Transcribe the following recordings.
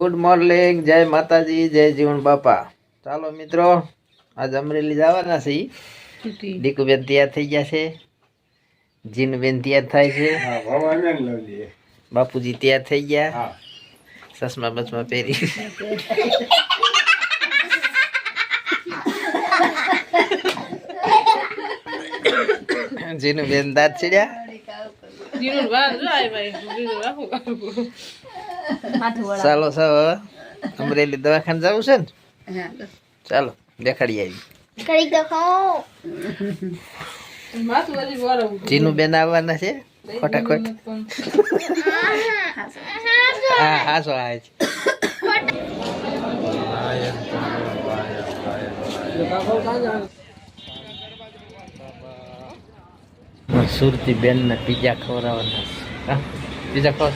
Good morning જય માતાજી જય જીવન બાપા. ચાલો મિત્રો આજ અમરેલી જવાના છે ઈ. દીકુબેન તૈયાર થઈ ગયા છે. જીનુબેન તૈયાર થાય છે. બાપુજી તૈયાર થઈ ગયા. ચશ્મા બચમા પહેરી. જીનુબેન દાંત ચડ્યા. ચાલો સાવ અમરેલી દવાખાને જવું છે ને? ચાલો દેખાડી આવી. કરી બેન આવવાના છે? ખોટાખોટ હા હા સો આવે છે સુરતી બેન ને પીઝા ખવડાવવાના પીઝા ખવડાવ.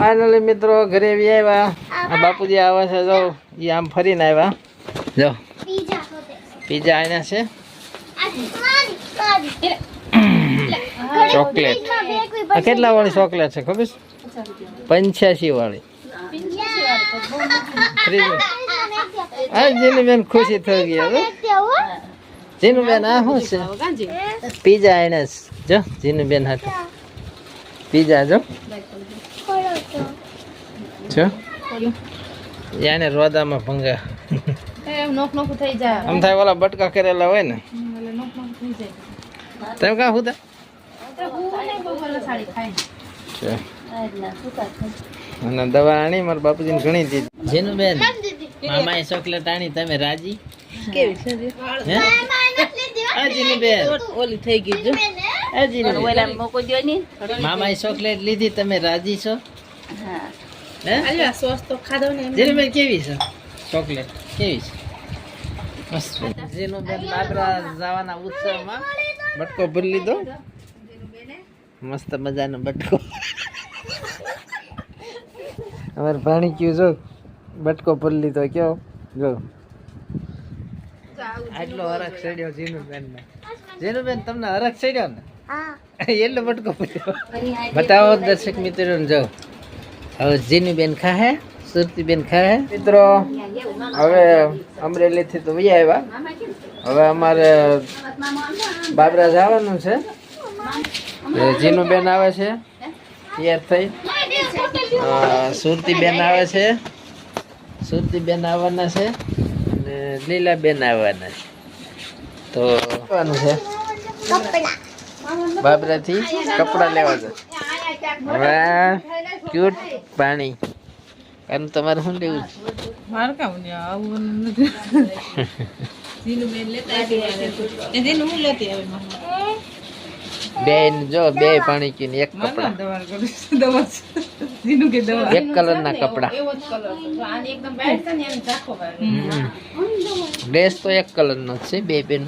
ફાઇનલી મિત્રો ઘરે બી આવ્યા. આ બાપુજી આવે છે જો એ આમ ફરીને આવ્યા. જો. પીઝા આવ્યા છે. ચોકલેટ. કેટલા વાળી ચોકલેટ છે ખબર છે? પંચ્યાસી વાળી. ફ્રીજ આ જેની ખુશી થઈ ગઈ જીનુબેન બેન આ શું છે? પીઝા એને જો જીનુબેન હાથે પીઝા જો. જો. યાને રોદામાં ભંગા આમ થાય ઓલા બટકા કરેલા હોય ને. તેમ કા હું છે. અને દવા આણી મારા બાપુજીને ઘણી દીધી. જેનું બેન મામાએ ચોકલેટ આણી તમે રાજી? હે? આ જીનું બેન ઓલી થઈ ગઈ જો. ની. મામાએ ચોકલેટ લીધી તમે રાજી છો? હા. હે? આ સોસ તો ખાધો ને જેનું બેન કેવી છે? ચોકલેટ કેવી છે? બેન લાબરા જવાના ઉત્સવમાં બટકો ભરી લીધો. મસ્ત મજાનો બટકો. અમારે પાણી કયું જો બટકો ભરી લીધો કયો? જો. આટલો હરખ ચડ્યો જીનુબેન ને જીનું બેન તમને હરખ ચડ્યો ને? હા. એટલો બટકો ભર્યો. બતાવો દર્શક મિત્રો જો. હવે જીનુબેન ખાહે. સુરતી બેન મિત્રો, હવે અમરેલીથી તો વહી આવ્યા. હવે અમારે બાબરા જવાનું છે. જીનુબેન જીનું બેન આવે છે. તૈયાર થઈ. સુરતીબેન આવે છે. સુરતી બેન આવવાના છે અને લીલાબેન આવવાના છે. તો આવવાનું છે. બાબરાથી કપડાં લેવા છે હવે ક્યુટ પાણી. કારણ તમારે શું લેવું છે? મારે કામ ને આવું નથી. જીનું બેન લેતા આવી જીનું હું લેતી આવી મામા જો બે પાણી કીને એક કપડા. દવા કરું દવા જીનું કે દવા. એક કલર ના કપડા. એવો જ કલર છે. આને એકદમ બ્રાઇટ છે ને એમ ઝાખો ડ્રેસ તો એક કલર નો જ છે બે બેન.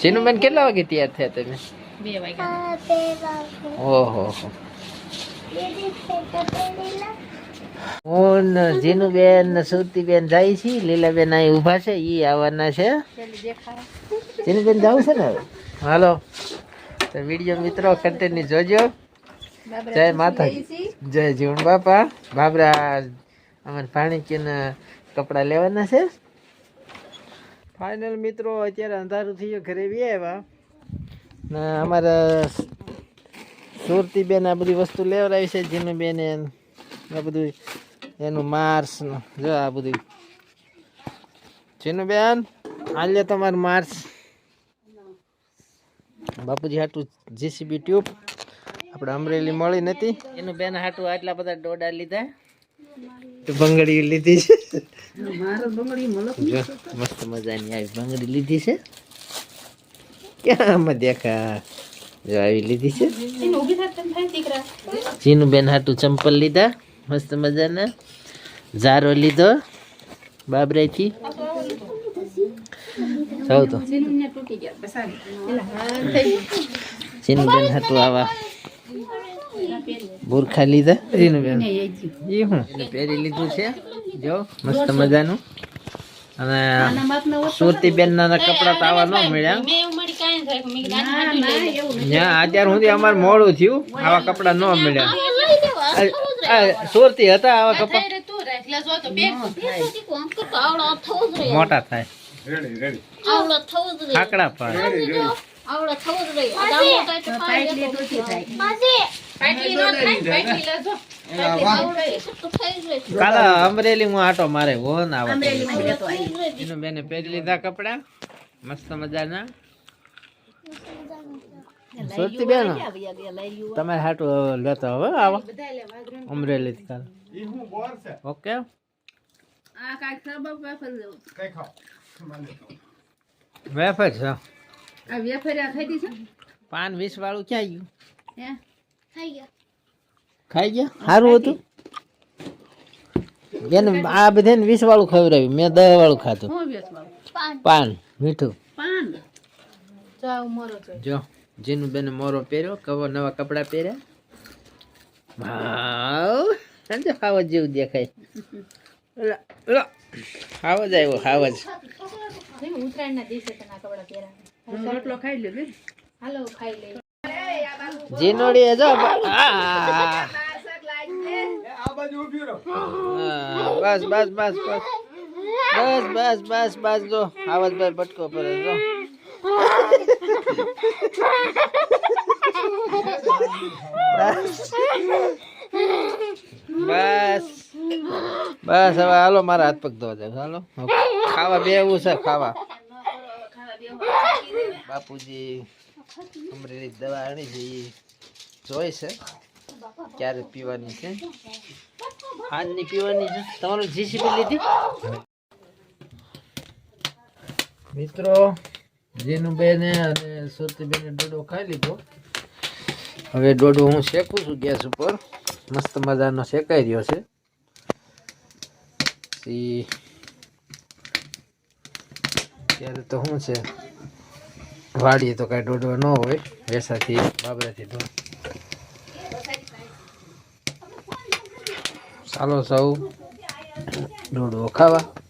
જીનું બેન કેટલા વાગે તૈયાર થયા તમે? બે વાગ્યા. આ ઓહો હો જીનુબેન ને સુરતીબેન જાય છે, લીલાબેન અહીં ઊભા છે, ઈ આવવાના છે. જીનુબેન જાવું છે ને હાલો. તો વીડિયો મિત્રો કન્ટેન્ટની જોજો. જય માતા જય જીવણ બાપા. બાબરા અમારે પાણી પીને કપડાં લેવાના છે. ફાઇનલ મિત્રો, અત્યારે અંધારું થઈ ગયું, ઘરે બી આવ્યા. ને અમારા સુરતી બેન આ બધી વસ્તુ લેવડાવી છે જીનું બેન આ બધું એનું માર્સ જો આ બધું. જીનું બેન હાલ્યો તમારું માર્સ. બાપુજી હાટું જીસીબી ટ્યુબ. આપણે અમરેલી મળી નથી. એનું બેન હાટું આટલા બધા ડોડા લીધા. તો બંગડી લીધી છે. મસ્ત મજાની આવી બંગડી લીધી છે. ક્યાં આમાં દેખા આવી લીધી છે. ચીનુ બેન હાટું ચંપલ લીધા મસ્ત મજાના. ઝારો લીધો બાબરાથી સૌ તો. ચીનુ બેન હાટું આવા બુરખા લીધા. ચીનુ બેન હું? પહેરી લીધું છે. જો મસ્ત મજાનું. અને સુરતી બેન ના કપડા તો આવા ન મળ્યા. અત્યારે સુધી અમારે મોડું થયું આવા કપડા ન મળ્યા. સુરતી હતા આવા કપડા? મોટા થાય. આકડા પર કાલા અમરેલી હું આટો મારે વોન આવે બેને પહેરી લીધા કપડા. મસ્ત મજાના. સુરતી બેન? તમે હાટું લેતો હવે આવો. અમરેલી કાલ. ઓકે. પાન વીસ વાળું ક્યાં ગયું? ખાઈ ગયા. સારું હતું? બેન આ બધાને વીસ વાળું ખવડાવ્યું. મેં દસ વાળું ખાધું પાન મીઠું. જો જેનું બેન મોરો પહેર્યો કવો નવા કપડા પહેર્યા. ભાવ સમજો હાવજ જેવું દેખાય. હાવજ આવ્યો હાવજ. ઉત્તરાયણ દિવસે તને આ રોટલો ખાઈ લે હાલો ખાઈ લે. જીનોડી જો આ. બસ બસ બસ બસ. બસ બસ બસ બસ જો આવાજ ભાઈ પટકો પડે જો. બસ. બસ, હવે હાલો મારા હાથ પગ ધોવા જાય હાલો. ખાવા બે એવું છે, ખાવા. બાપુજી, અમરેલી દવા આણી છે જોઈ છે, ક્યારે પીવાની છે? આજની પીવાની છે. તમારું જીસીબી લીધી? મિત્રો જીનું બેને અને સુરતી બેને ડોડો ખાઈ લીધો. હવે ડોડો હું શેકું છું ગેસ ઉપર. મસ્ત મજાનો શેકાઈ રહ્યો છે. ત્યારે તો શું છે? વાડીએ તો કાંઈ ડોડો ન હોય. વેસાથી, બાબરાથી તો ચાલો સૌ ડોડો ખાવા.